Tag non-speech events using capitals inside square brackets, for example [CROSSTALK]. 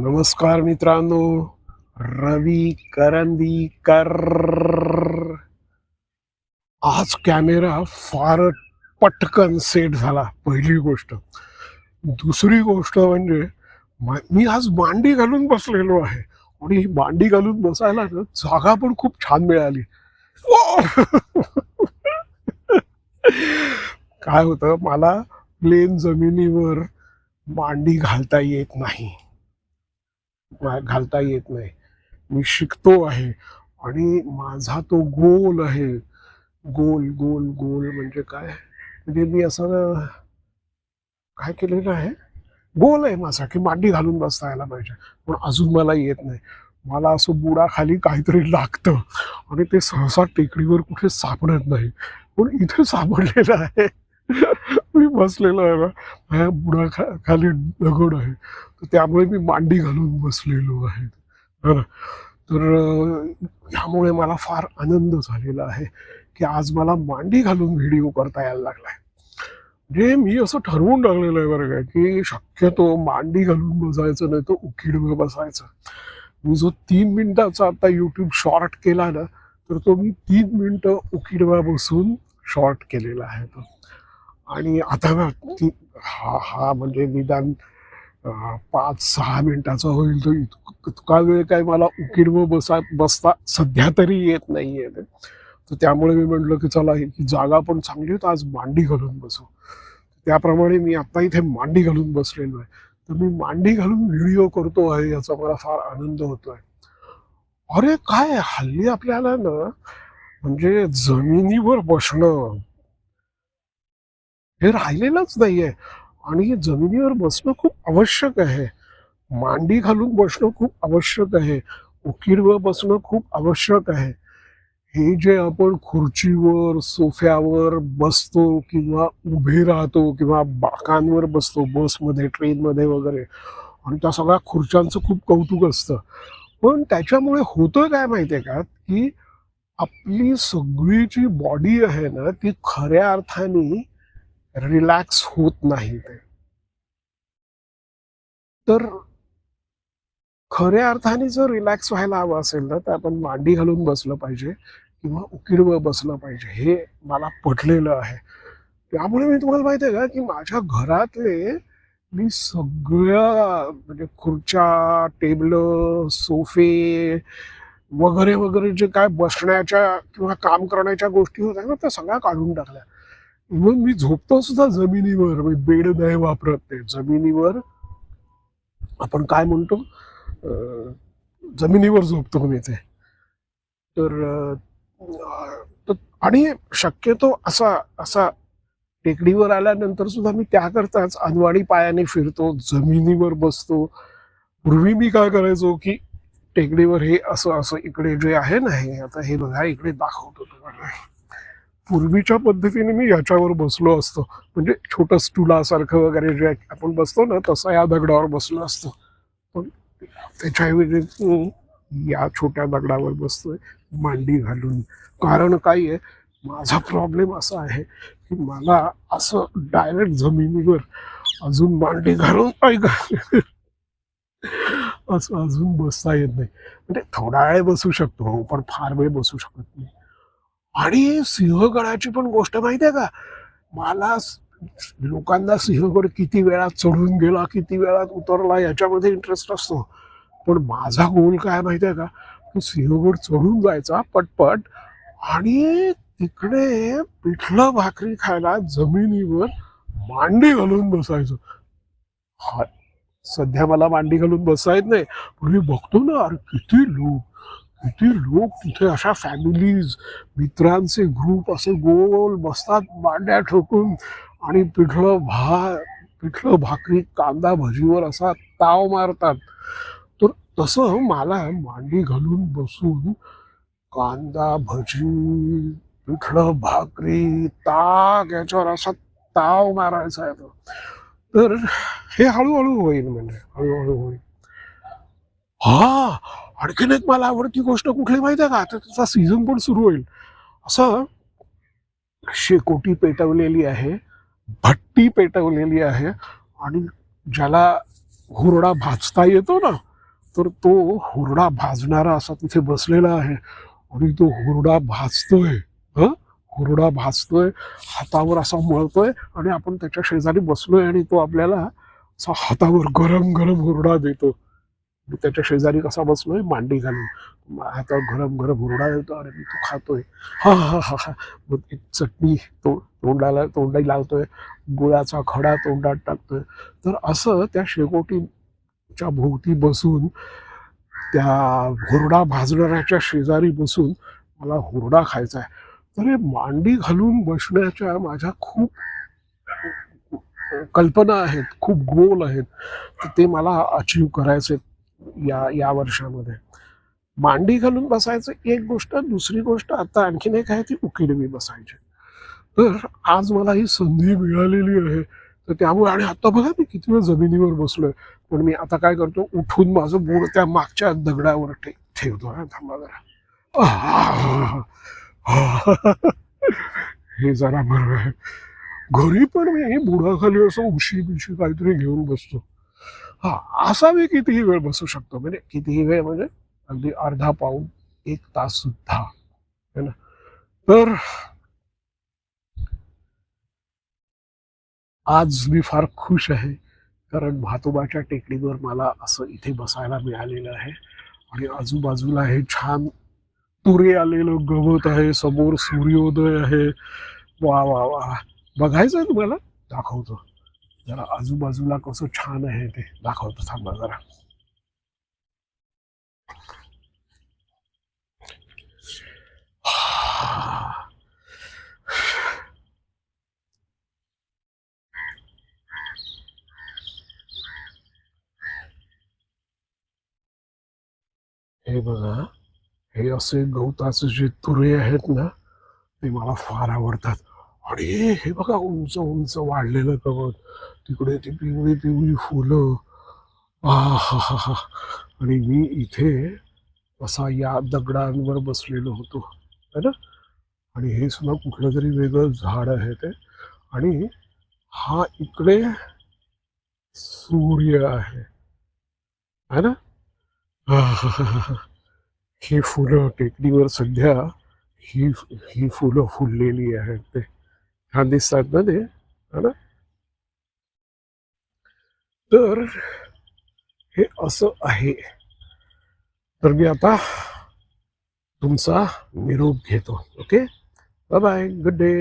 नमस्कार मित्रांनो रवी करंदीकर. आज कॅमेरा फार पटकन सेट झाला पहिली गोष्ट. दुसरी गोष्ट म्हणजे मी आज मांडी घालून बसलेलो आहे. आणि ही मांडी घालून बसायला ना जागा पण खूप छान मिळाली. काय होतं मला प्लेन जमिनीवर मांडी घालता येत नाही. घालता येत नाही. मी शिकतो आहे आणि माझा तो गोल आहे. गोल गोल गोल म्हणजे काय? म्हणजे मी असं काय केलेलं आहे? गोल आहे माझा की मांडी घालून बसता यायला पाहिजे. पण अजून मला येत नाही. मला असं बुडाखाली काहीतरी लागतं आणि ते सहसा टेकडीवर कुठे सापडत नाही. पण इथे सापडलेलं आहे. मी बसलेलो आहे ना. माझ्या बुडाखा खाली दगड आहे. तर त्यामुळे मी मांडी घालून बसलेलो आहे. तर ह्यामुळे मला फार आनंद झालेला आहे की आज मला मांडी घालून व्हिडिओ करता यायला लागलाय. म्हणजे मी असं ठरवून टाकलेलं आहे बरं काय की शक्यतो मांडी घालून बसायचं नाही तर उकिडवर बसायचं. मी जो तीन मिनिटाचा आता यूट्यूब शॉर्ट केला ना तर तो मी तीन मिनिटं उकिडवा बसून शॉर्ट केलेला आहे तो. आणि आता हा हा म्हणजे निदान पाच सहा मिनिटाचा होईल तो इत- इतका वेळ काय मला उकिडवं बसा बसता सध्या तरी येत नाहीये. ते. तर त्यामुळे मी म्हटलं की चला ही जागा पण चांगली होती आज मांडी घालून बसू. त्याप्रमाणे मी आता इथे मांडी घालून बसलेलो आहे. तर मी मांडी घालून व्हिडिओ करतो आहे याचा मला फार आनंद होतोय. अरे काय हल्ली आपल्याला ना म्हणजे जमिनीवर बसणं हे राहिलेलंच नाहीये. आणि जमिनीवर बसणं खूप आवश्यक आहे. मांडी घालून बसणं खूप आवश्यक आहे. उकिडवर बसणं खूप आवश्यक आहे. हे जे आपण खुर्चीवर सोफ्यावर बसतो किंवा उभे राहतो किंवा बाकांवर बसतो बसमध्ये ट्रेनमध्ये वगैरे आणि त्या सगळ्या खुर्च्यांचं खूप कौतुक असतं. पण त्याच्यामुळे होतं काय माहिती आहे का? की आपली सगळी जी बॉडी आहे ना ती खऱ्या अर्थाने रिलॅक्स होत नाही ते. तर खऱ्या अर्थाने जर रिलॅक्स व्हायला हवं असेल तर आपण मांडी घालून बसलं पाहिजे किंवा उकिडवं बसलं पाहिजे हे मला पटलेलं आहे. त्यामुळे मी तुम्हाला माहिती आहे का की माझ्या घरातले मी सगळ्या म्हणजे खुर्च्या टेबल सोफे वगैरे वगैरे जे काय बसण्याच्या किंवा काम करण्याच्या गोष्टी होत्या ना त्या सगळ्या काढून टाकल्या. इव्हन मी झोपतो सुद्धा जमिनीवर मी बेड नाही वापरत ते. जमिनीवर आपण काय म्हणतो? जमिनीवर झोपतो मी ते. तर तर- आणि शक्यतो असा असा टेकडीवर आल्यानंतर सुद्धा मी त्याकरताच अनवाणी पायाने फिरतो जमिनीवर बसतो. पूर्वी मी काय करायचो की टेकडीवर हे असं असं इकडे जे आहे ना हे आता हे बघा इकडे दाखवतो तुम्हाला. पूर्वीच्या पद्धतीने मी याच्यावर बसलो असतो. म्हणजे छोटं स्टुलासारखं वगैरे जे आपण बसतो ना तसं या दगडावर बसलो असतो. पण त्याच्याऐवजी या छोट्या दगडावर बसतोय मांडी घालून. कारण काय आहे माझा प्रॉब्लेम असा आहे की मला असं डायरेक्ट जमिनीवर अजून मांडी घालून ऐका असं अजून बसता येत नाही. म्हणजे थोडा वेळ बसू शकतो हो, पण फार वेळ बसू शकत नाही. आणि सिंहगडाची पण गोष्ट माहिती आहे का? मला लोकांना सिंहगड किती वेळात चढून गेला किती वेळात उतरला याच्यामध्ये इंटरेस्ट असतो. पण माझा गोल काय माहिती आहे का? की सिंहगड चढून जायचा पटपट आणि तिकडे पिठलं भाकरी खायला जमिनीवर मांडी घालून बसायचं. हा सध्या मला मांडी घालून बसता नाही पण मी बघतो ना अरे किती लोक किती लोक तिथे अशा फॅमिलीज मित्रांचे ग्रुप असे गोल बसतात मांड्या ठोकून आणि पिठलं भा पिठलं भाकरी कांदा भजीवर असा ताव मारतात. तर तसं मला मांडी घालून बसून कांदा भजी पिठलं भाकरी ताक याच्यावर असा ताव मारायचा आहे. तो तर हे हळूहळू होईल म्हणजे हळूहळू होईल. हा! आणखीन एक मला आवडती गोष्ट कुठली माहिती आहे का? आता त्याचा सीझन पण सुरू होईल. असं शेकोटी पेटवलेली आहे भट्टी पेटवलेली आहे आणि ज्याला हुरडा भाजता येतो ना तर तो हुरडा भाजणारा असा तिथे बसलेला आहे आणि तो हुरडा भाजतोय हं? हुरडा भाजतोय हातावर असा मळतोय आणि आपण त्याच्या शेजारी बसलोय आणि तो आपल्याला असा हातावर गरम गरम हुरडा देतो. त्याच्या शेजारी कसा बसलोय मांडी घालून. हातावर गरम गरम हुरडा देतो आणि मी तो खातोय. हा हा हा हा मग एक चटणी तो तोंडाला तोंडाई लावतोय गुळाचा खडा तोंडात टाकतोय. तर असं त्या शेकोटीच्या भोवती बसून त्या हुरडा भाजणाऱ्याच्या शेजारी बसून मला हुरडा खायचा आहे तर हे मांडी घालून बसण्याच्या माझ्या खूप कल्पना आहेत खूप गोल आहेत. तर ते मला अचीव करायचे या या वर्षामध्ये. मांडी घालून बसायचं एक गोष्ट दुसरी गोष्ट आता आणखीन एक आहे ती उकिडवी बसायची. तर आज मला ही संधी मिळालेली आहे. तर त्यामुळे आणि आता बघा मी किती वेळ जमिनीवर बसलोय. पण मी आता काय करतो उठून माझं बोर त्या मागच्या दगडावर ठे ठेवतो. हा थांबा जरा. [LAUGHS] हे जरा बरं आहे. घरी पण मी बुडाखाली असं उशी बिशी काहीतरी घेऊन बसतो. हा असा मी कितीही वेळ बसू शकतो. म्हणजे कितीही वेळ म्हणजे अगदी अर्धा पाऊण एक तास सुद्धा. है ना? तर आज मी फार खुश आहे कारण भातोबाच्या टेकडीवर मला असं इथे बसायला मिळालेलं आहे. आणि आजूबाजूला हे छान तुरे आलेलं गवत आहे समोर सूर्योदय आहे. वा वा वा. बघायचं आहे तुम्हाला? दाखवतो. जरा आजूबाजूला कसं छान आहे ते दाखवतो थांबा जरा. हे बघा हे असे गवताचे जे तुरे आहेत ना ते मला फार आवडतात. अरे हे बघा उंच उंच वाढलेलं गवत तिकडे ती पिवळी पिवळी फुलं. हा हा हा आणि मी इथे असा या दगडांवर बसलेलो होतो. है ना? आणि हे सुद्धा कुठलं तरी वेगळं झाड आहे ते. आणि हा इकडे सूर्य आहे. है ना? आहाहाहा. ही फुलं टेकडीवर सध्या ही ही फुलं फुललेली आहेत ते. छान दिसतात ना ते है ना? तर हे असं आहे. तर मी आता तुमचा निरोप घेतो. Okay bye bye good day